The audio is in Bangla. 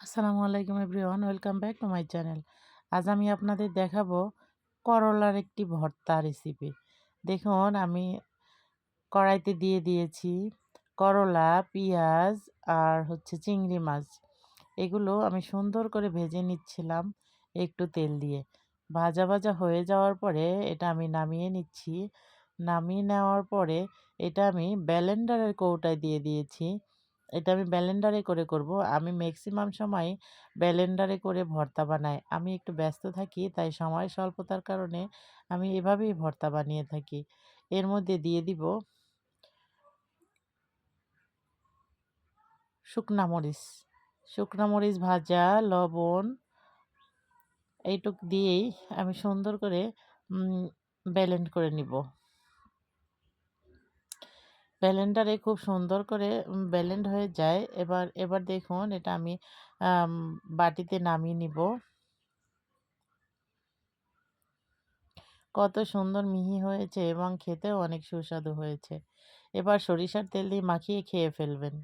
আসসালামু আলাইকুম everyone, welcome back to my channel. আজ আমি আপনাদের দেখাবো করলার একটি ভর্তা রেসিপি। দেখুন, আমি কড়াইতে দিয়ে দিয়েছি করলা, পেঁয়াজ আর হচ্ছে চিংড়ি মাছ। এগুলো আমি সুন্দর করে ভেজে নিচ্ছিলাম একটু তেল দিয়ে। ভাজা ভাজা হয়ে যাওয়ার পরে এটা আমি নামিয়ে নিচ্ছি। নামিয়ে নেওয়ার পরে এটা আমি ব্যালেন্ডারের কৌটায় দিয়ে দিয়েছি। এটা আমি ব্যালেন্ডারে করে করব। আমি ম্যাক্সিমাম সময় ব্যালেন্ডারে করে ভর্তা বানাই। আমি একটু ব্যস্ত থাকি, তাই সময় স্বল্পতার কারণে আমি এভাবেই ভর্তা বানিয়ে থাকি। এর মধ্যে দিয়ে দিব শুকনা মরিচ। শুকনা মরিচ ভাজা, লবণ, এইটুক দিয়েই আমি সুন্দর করে ব্যালেন্ড করে নিব। ব্যালেন্ডারে খুব সুন্দর করে ব্যালেন্ড হয়ে যায়। এবার এবার দেখুন, এটা আমি, বাটিতে নামিয়ে নিব। কত সুন্দর মিহি হয়েছে এবং খেতেও অনেক সুস্বাদু হয়েছে। এবার সরিষার তেল দিয়ে মাখিয়ে খেয়ে ফেলবেন।